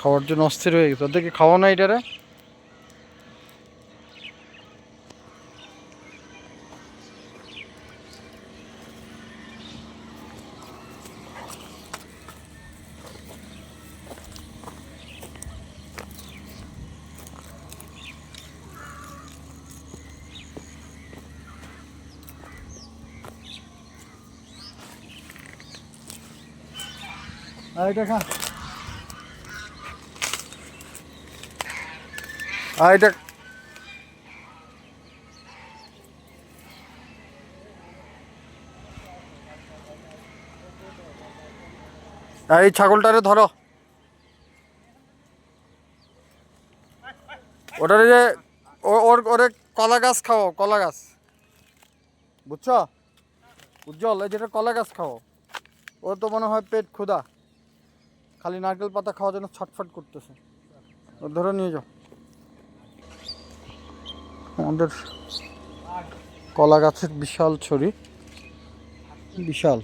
খাওয়ার জন্য অস্থির হয়ে গেছে। ওদেরকে খাওয়া না এটারে। আর এটা খা। আর এটা এই ছাগলটারে ধরো। ওটারে যে ওর, ওরে কলা গাছ খাও কলা গাছ। বুঝছ? উজ্জ্বল, এই যেটা কলা গাছ খাও ওর তো মনে হয় পেট ক্ষুধা। খালি নারকেল পাতা খাওয়ার জন্য ছটফট করতেছে। ধরে নিয়ে যাও। আমাদের কলা গাছের বিশাল ছড়ি। বিশাল।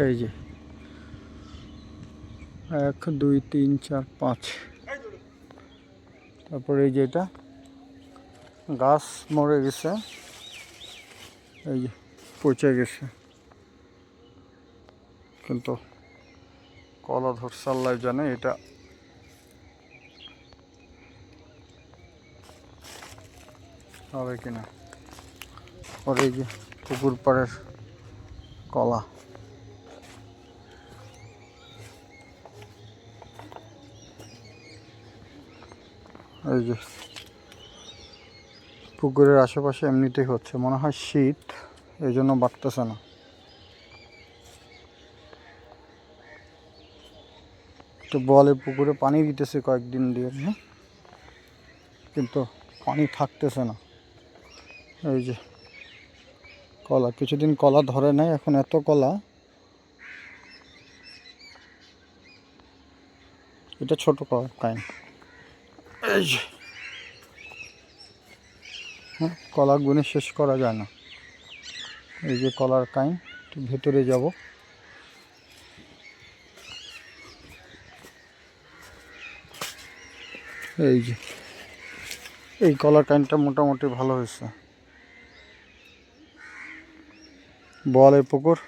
এই যে। এক, দুই, তিন, চার, পাঁচ। তারপরে এই যে এটা। গাছ মরে গেছে। এই যে, পচে গেছে। কিন্তু কলা ধরছে, আল্লাহ জানে, এটা হবে কিনা? ওর এই যে পুকুর পাড়ের কলা। এই যে পুকুরের আশেপাশে এমনিতেই হচ্ছে। মনে হয় শীত, এই জন্য বাড়তেছে না। তো বলে পুকুরে পানি দিতেছে কয়েকদিন দিয়ে? কিন্তু পানি থাকতেছে না। এই যে কলা, কিছুদিন কলা ধরে নাই, এখন এত কলা। এটা ছোট কলা কাইন এই যে। হ্যাঁ কলা গুনে শেষ করা যায় না। এই যে কলার কাইন একটু ভেতরে যাব। এই যে। এই কলার কাইনটা মোটামুটি ভালো হয়েছে। বোয়ালের পুকুর।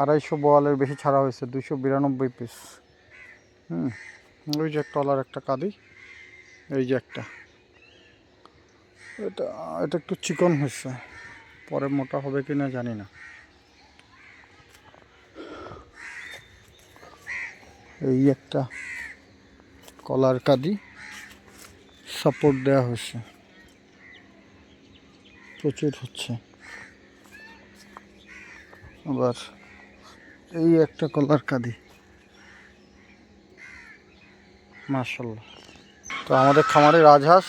আড়াইশো বোয়ালের বেশি ছাড়া হয়েছে দুশো বিরানব্বই পিস হুম, ওই যে টলার একটা কাদি, এই যে একটা। এটা এটা একটু চিকন হয়েছে, পরে মোটা হবে কি না জানি না। এই একটা কলার কাদি সাপোর্ট দেওয়া হয়েছে। প্রচুর হচ্ছে। আবার এই একটা কলার কাদি। মার্শাল্লাহ তো আমাদের খামারে রাজহাঁস।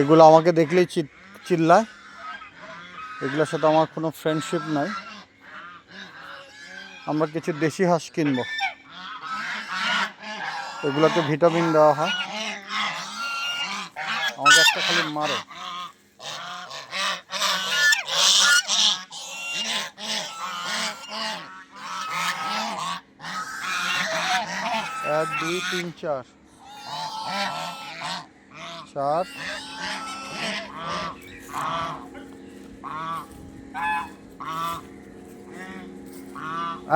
এগুলো আমাকে দেখলেই চিল্লায়। এগুলোর সাথে আমার কোনো ফ্রেন্ডশিপ নাই। আমরা কিছু দেশি হাঁস কিনবো। এগুলোতে ভিটামিন দেওয়া হয়। আমাকে একটা খালি মারে। এক দুই, তিন, চার। চার।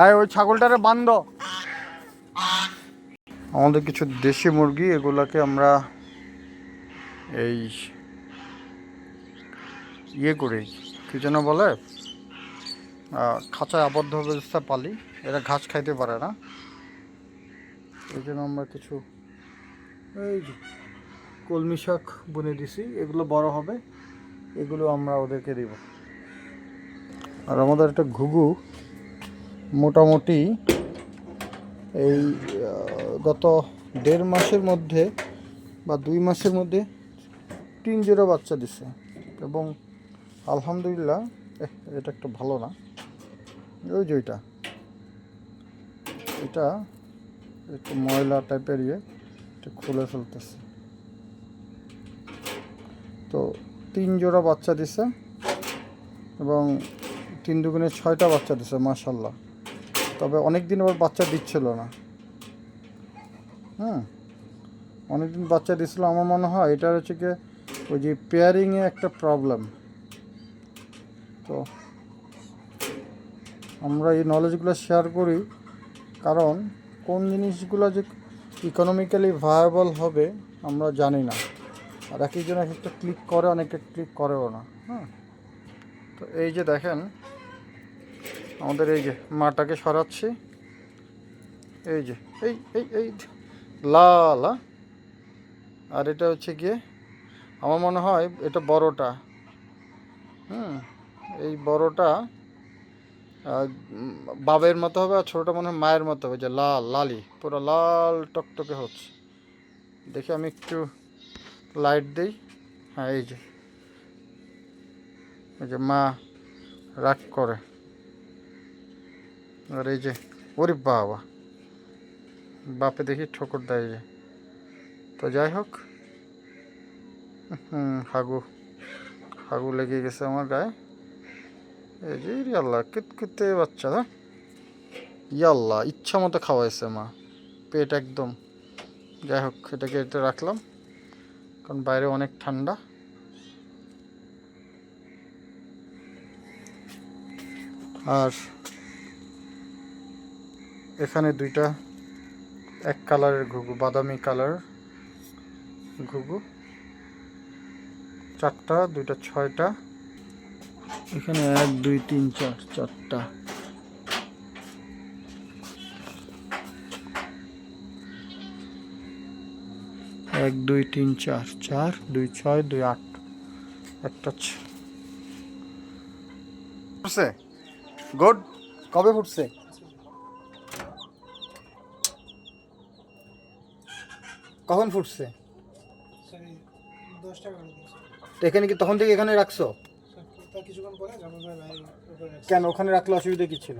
আয় ওই ছাগলটারে বান্ধ। আমাদের কিছু দেশি মুরগি, এগুলাকে আমরা এই ইয়ে করি, কি যেন বলে? খাঁচায় আবদ্ধ অবস্থা পালি। এরা ঘাস খাইতে পারে না। এই জন্য আমরা কিছু এই যে কলমি শাক বুনে দিছি, এগুলো বড় হবে, এগুলো আমরা ওদেরকে দিব। আর আমাদের একটা ঘুঘু মোটামুটি এই গত দেড় মাসের মধ্যে বা দুই মাসের মধ্যে তিন জোড়া বাচ্চা দিছে। এবং আলহামদুলিল্লাহ এটা একটু ভালো না। ওই যে ওইটা। এটা একটু ময়লা টাইপের ইয়ে একটু খুলে ফেলতেছে। তো তিন জোড়া বাচ্চা দিছে এবং তিন দুগুণে ছয়টা বাচ্চা দিছে মাশাল্লাহ তবে অনেক দিন ওর বাচ্চা দিচ্ছিল না। হুম অনেকদিন বাচ্চা দিচ্ছিল আমার মনে হয় এটা হচ্ছে গিয়ে ওই যে পেয়ারিংয়ে একটা প্রবলেম তো আমরা এই নলেজগুলো শেয়ার করি, কারণ কোন জিনিসগুলো যে ইকোনমিক্যালি ভায়াবল হবে, আমরা জানি না। আর এক একজন এক একটা ক্লিক করে, অনেকে ক্লিক করেও না। হ্যাঁ? তো এই যে দেখেন, আমাদের এই যে মাটাকে সরাচ্ছি। এই যে, এই এই এই লাল হ্যাঁ? আর এটা হচ্ছে গিয়ে, আমার মনে হয় এটা বড়টা। হুম, এই বড়টা বাবের মতো হবে আর ছোটোটা মনে হয় মায়ের মতো হবে, যে লাল, লালি, পুরো লাল টকটকে হচ্ছে। দেখি আমি একটু লাইট দিই। হ্যাঁ এই যে। এই যে মা রাগ করে। আর এই যে, ওরে বাবা। বাপে দেখি ঠোকর দেয় যে। তো যাই হোক। হুম, হাগু। হাগু লেগে গেছে আমার গায়ে। এই যে ইরে আল্লাহ কিতকিতে বাচ্চা হ্যাঁ ইয়াল্লাহ ইচ্ছা মতো খাওয়াইছে মা। পেট একদম। যাই হোক, এটাকে এটা রাখলাম। কারণ বাইরে অনেক ঠান্ডা। আর এখানে দুইটা এক কালারের ঘুঘু, বাদামি কালার ঘুঘু। চারটা, দুইটা, ছয়টা। এখানে এক দুই তিন চার চারটা। এক দুই তিন চার চার দুই ছয় দুই আট। একটা ফুটছে। গুড। কবে ফুটছে? কখন ফুটছে? এখানে কি তখন থেকে এখানে রাখছো? তার কিছুক্ষণ পরে জামা ভাই বাইরে উপরে রাখছে। কেন? ওখানে রাখলে অসুবিধা কি ছিল?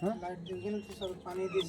হ্যাঁ? লাইট দিয়ে ওখানে তো সব পানি যে